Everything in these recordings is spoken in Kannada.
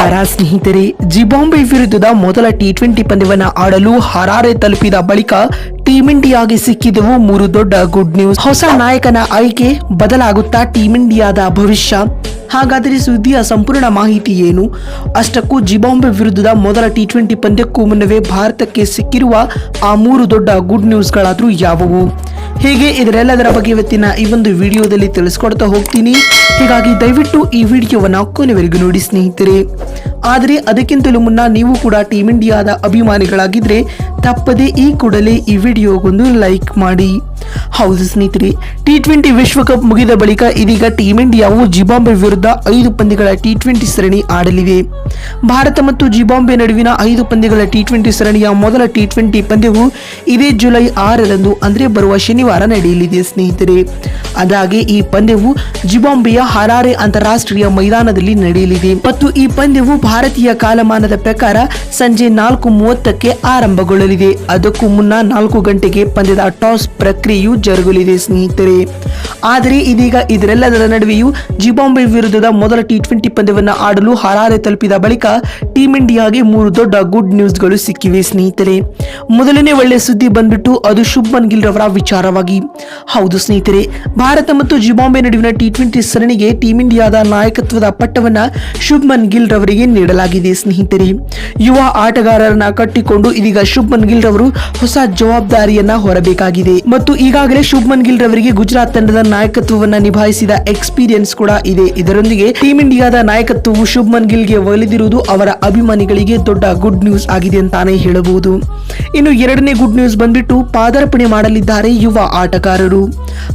ನಮಸ್ಕಾರ ಸ್ನೇಹಿತರೆ, ಜಿಬಾಂಬೆ ವಿರುದ್ಧದ ಮೊದಲ ಟಿ ಟ್ವೆಂಟಿ ಪಂದ್ಯವನ್ನು ಆಡಲು ಹರಾರೆ ತಲುಪಿದ ಬಳಿಕ ಟೀಂ ಇಂಡಿಯಾಗೆ ಸಿಕ್ಕಿದವು ಮೂರು ದೊಡ್ಡ ಗುಡ್ ನ್ಯೂಸ್ ಹೊಸ ನಾಯಕನ ಆಯ್ಕೆ ಬದಲಾಗುತ್ತಾ ಟೀಂ ಇಂಡಿಯಾದ ಭವಿಷ್ಯ? ಹಾಗಾದರೆ ಸುದ್ದಿಯ ಸಂಪೂರ್ಣ ಮಾಹಿತಿ ಏನು? ಅಷ್ಟಕ್ಕೂ ಜಿಬಾಂಬೆ ವಿರುದ್ಧದ ಮೊದಲ ಟಿ ಟ್ವೆಂಟಿ ಪಂದ್ಯಕ್ಕೂ ಮುನ್ನವೇ ಭಾರತಕ್ಕೆ ಸಿಕ್ಕಿರುವ ಆ ಮೂರು ದೊಡ್ಡ ಗುಡ್ ನ್ಯೂಸ್ಗಳಾದರೂ ಯಾವುವು? ಹೇಗೆ? ಇದರೆಲ್ಲದರ ಬಗ್ಗೆ ಇವತ್ತಿನ ಈ ಒಂದು ವಿಡಿಯೋದಲ್ಲಿ ತಿಳಿಸ್ಕೊಡ್ತಾ ಹೋಗ್ತೀನಿ. ಹೀಗಾಗಿ ದಯವಿಟ್ಟು ಈ ವಿಡಿಯೋವನ್ನು ಕೊನೆವರೆಗೂ ನೋಡಿ ಸ್ನೇಹಿತರೆ. ಆದರೆ ಅದಕ್ಕಿಂತಲೂ ಮುನ್ನ ನೀವು ಕೂಡ ಟೀಮ್ ಇಂಡಿಯಾದ ಅಭಿಮಾನಿಗಳಾಗಿದ್ರೆ ತಪ್ಪದೆ ಈ ಕೂಡಲೇ ಈ ವಿಡಿಯೋಗೊಂದು ಲೈಕ್ ಮಾಡಿ. ಹೌದು ಸ್ನೇಹಿತರೆ ಟಿ ಟ್ವೆಂಟಿ ವಿಶ್ವಕಪ್ ಮುಗಿದ ಬಳಿಕ ಇದೀಗ ಟೀಮ್ ಇಂಡಿಯಾವು ಜಿಬಾಂಬೆ ವಿರುದ್ಧ ಐದು ಪಂದ್ಯಗಳ ಟಿ ಟ್ವೆಂಟಿ ಸರಣಿ ಆಡಲಿವೆ. ಭಾರತ ಮತ್ತು ಜಿಬಾಂಬೆ ನಡುವಿನ ಐದು ಪಂದ್ಯಗಳ ಟಿ ಟ್ವೆಂಟಿ ಸರಣಿಯ ಮೊದಲ ಟಿ ಟ್ವೆಂಟಿ ಪಂದ್ಯವು ಇದೇ ಜುಲೈ ಆರರಂದು, ಅಂದರೆ ಬರುವ ಶನಿವಾರ ನಡೆಯಲಿದೆ ಸ್ನೇಹಿತರೆ. ಅದಾಗೆ ಈ ಪಂದ್ಯವು ಜಿಬಾಂಬೆಯ ಹರಾರೆ ಅಂತಾರಾಷ್ಟ್ರೀಯ ಮೈದಾನದಲ್ಲಿ ನಡೆಯಲಿದೆ. ಮತ್ತು ಈ ಪಂದ್ಯವು ಭಾರತೀಯ ಕಾಲಮಾನದ ಪ್ರಕಾರ ಸಂಜೆ ನಾಲ್ಕು ಮೂವತ್ತಕ್ಕೆ ಆರಂಭಗೊಳ್ಳಲಿದೆ. ಅದಕ್ಕೂ ಮುನ್ನ ನಾಲ್ಕು ಗಂಟೆಗೆ ಪಂದ್ಯದ ಟಾಸ್ ಪ್ರಕ್ರಿಯೆಯು ಜರುಗಲಿದೆ, ಸ್ನೇಹಿತರೆ. ಆದರೆ ಇದೀಗ ಇದರೆಲ್ಲದರ ನಡುವೆಯೂ ಜಿಬಾಂಬೆ ವಿರುದ್ಧದ ಮೊದಲ ಟಿ ಟ್ವೆಂಟಿ ಪಂದ್ಯವನ್ನು ಆಡಲು ಹರಾರೆ ತಲುಪಿದ ಬಳಿಕ ಟೀಂ ಇಂಡಿಯಾಗೆ ಮೂರು ದೊಡ್ಡ ಗುಡ್ ನ್ಯೂಸ್ಗಳು ಸಿಕ್ಕಿವೆ, ಸ್ನೇಹಿತರೆ. ಮೊದಲನೇ ಒಳ್ಳೆ ಸುದ್ದಿ ಬಂದ್ಬಿಟ್ಟು ಅದು ಶುಭ್ಮನ್ ಗಿಲ್ ರವರ ವಿಚಾರವಾಗಿ. ಹೌದು, ಸ್ನೇಹಿತರೆ. ಭಾರತ ಮತ್ತು ಜಿಬಾಂಬೆ ನಡುವಿನ ಟಿ ಟ್ವೆಂಟಿ ಸರಣಿಗೆ ಟೀಂ ಇಂಡಿಯಾದ ನಾಯಕತ್ವದ ಪಟ್ಟವನ್ನ ಶುಭ್ಮನ್ ಗಿಲ್ ರವರಿಗೆ ನೀಡಲಾಗಿದೆ, ಸ್ನೇಹಿತರೆ. ಯುವ ಆಟಗಾರರನ್ನ ಕಟ್ಟಿಕೊಂಡು ಇದೀಗ ಶುಭ್ಮನ್ ಗಿಲ್ ರವರು ಹೊಸ ಜವಾಬ್ದಾರಿಯನ್ನ ಹೊರಬೇಕಾಗಿದೆ. ಮತ್ತು ಈಗಾಗಲೇ ಶುಭ್ಮನ್ ಗಿಲ್ ರವರಿಗೆ ಗುಜರಾತ್ ತಂಡದ ನಾಯಕತ್ವವನ್ನ ನಿಭಾಯಿಸಿದ ಎಕ್ಸ್ಪೀರಿಯನ್ಸ್ ಕೂಡ ಇದೆ. ಇದರೊಂದಿಗೆ ಟೀಮ್ ಇಂಡಿಯಾದ ನಾಯಕತ್ವವು ಶುಭ್ಮನ್ ಗಿಲ್ಗೆ ಒಲಿದಿರುವುದು ಅವರ ಅಭಿಮಾನಿಗಳಿಗೆ ದೊಡ್ಡ ಗುಡ್ ನ್ಯೂಸ್ ಆಗಿದೆ ಅಂತಾನೆ ಹೇಳಬಹುದು. ಇನ್ನು ಎರಡನೇ ಗುಡ್ ನ್ಯೂಸ್ ಬಂದ್ಬಿಟ್ಟು ಪಾದಾರ್ಪಣೆ ಮಾಡಲಿದ್ದಾರೆ ಯುವ ಆಟಗಾರರು.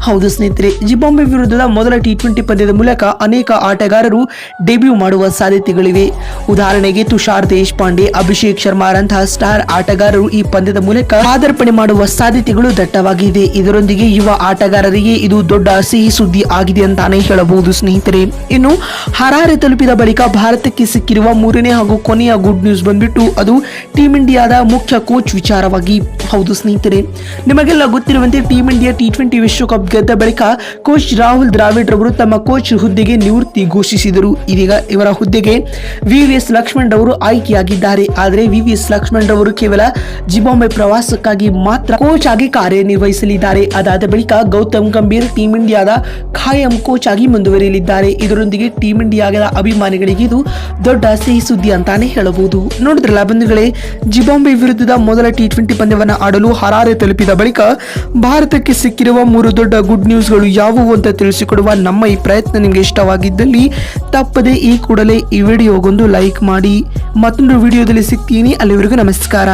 ಹೌದು ಸ್ನೇಹಿತರೆ ಜಿಬಾಂಬೆ ವಿರುದ್ಧದ ಮೊದಲ ಟಿ ಟ್ವೆಂಟಿ ಪಂದ್ಯದ ಮೂಲಕ ಅನೇಕ ಆಟಗಾರರು ಡೆಬ್ಯೂ ಮಾಡುವ ಸಾಧ್ಯತೆಗಳಿವೆ. ಉದಾಹರಣೆಗೆ ತುಷಾರ್ ದೇಶಪಾಂಡೆ, ಅಭಿಷೇಕ್ ಶರ್ಮಾರಂತಹ ಸ್ಟಾರ್ ಆಟಗಾರರು ಈ ಪಂದ್ಯದ ಮೂಲಕ ಪಾದಾರ್ಪಣೆ ಮಾಡುವ ಸಾಧ್ಯತೆಗಳು ದಟ್ಟವಾಗಿದೆ ಇದರೊಂದಿಗೆ ಯುವ ಆಟಗಾರರಿಗೆ ಇದು ದೊಡ್ಡ ಸಿಹಿ ಸುದ್ದಿ ಆಗಿದೆ ಅಂತಾನೆ ಹೇಳಬಹುದು ಸ್ನೇಹಿತರೆ. ಇನ್ನು ಹರಾರೆ ತಲುಪಿದ ಬಳಿಕ ಭಾರತಕ್ಕೆ ಸಿಕ್ಕಿರುವ ಮೂರನೇ ಹಾಗೂ ಕೊನೆಯ ಗುಡ್ ನ್ಯೂಸ್ ಬಂದ್ಬಿಟ್ಟು ಅದು ಟೀಂ ಇಂಡಿಯಾದ ಮುಖ್ಯ ಕೋಚ್ ವಿಚಾರವಾಗಿ. ಹೌದು ಸ್ನೇಹಿತರೆ, ನಿಮಗೆಲ್ಲ ಗೊತ್ತಿರುವಂತೆ ಟೀಂ ಇಂಡಿಯಾ ಟಿ ಟ್ವೆಂಟಿ ವಿಶ್ವಕಪ್ ಗೆದ್ದ ಬಳಿಕ ಕೋಚ್ ರಾಹುಲ್ ದ್ರಾವಿಡ್ ರವರು ತಮ್ಮ ಕೋಚ್ ಹುದ್ದೆಗೆ ನಿವೃತ್ತಿ ಘೋಷಿಸಿದರು. ಇದೀಗ ಇವರ ಹುದ್ದೆಗೆ ವಿ ವಿ ಎಸ್ ಲಕ್ಷ್ಮಣ್ ರವರು ಆಯ್ಕೆಯಾಗಿದ್ದಾರೆ. ಆದರೆ ವಿ ವಿ ಎಸ್ ಲಕ್ಷ್ಮಣ್ ರವರು ಕೇವಲ ಜಿಬಾಂಬೆ ಪ್ರವಾಸಕ್ಕಾಗಿ ಮಾತ್ರ ಕೋಚ್ ಆಗಿ ಕಾರ್ಯನಿರ್ವಹಿಸಲಿದ್ದಾರೆ. ಅದಾದ ಬಳಿಕ ಗೌತಮ್ ಗಂಭೀರ್ ಟೀಂ ಇಂಡಿಯಾದ ಖಾಯಂ ಕೋಚ್ ಆಗಿ ಮುಂದುವರಿಯಲಿದ್ದಾರೆ. ಇದರೊಂದಿಗೆ ಟೀಂ ಇಂಡಿಯಾದ ಅಭಿಮಾನಿಗಳಿಗೆ ಇದು ದೊಡ್ಡ ಸಿಹಿ ಸುದ್ದಿ ಅಂತಾನೆ ಹೇಳಬಹುದು. ನೋಡಿದ್ರಲ್ಲ ಬಂಧುಗಳೇ ಜಿಬಾಂಬೆ ವಿರುದ್ಧದ ಮೊದಲ ಟಿ ಟ್ವೆಂಟಿ ಪಂದ್ಯವನ್ನು ಆಡಲು ಹರಾರೆ ತಲುಪಿದ ಬಳಿಕ ಭಾರತಕ್ಕೆ ಸಿಕ್ಕಿರುವ ಮೂರು ದೊಡ್ಡ ಗುಡ್ ನ್ಯೂಸ್ಗಳು ಯಾವುವು ಅಂತ ತಿಳಿಸಿಕೊಡುವ ನಮ್ಮ ಈ ಪ್ರಯತ್ನ ನಿಮಗೆ ಇಷ್ಟವಾಗಿದ್ದಲ್ಲಿ ತಪ್ಪದೆ ಈ ಕೂಡಲೇ ಈ ವಿಡಿಯೋಗೊಂದು ಲೈಕ್ ಮಾಡಿ. ಮತ್ತೊಂದು ವಿಡಿಯೋದಲ್ಲಿ ಸಿಗ್ತೀನಿ. ಅಲ್ಲಿವರೆಗೂ ನಮಸ್ಕಾರ.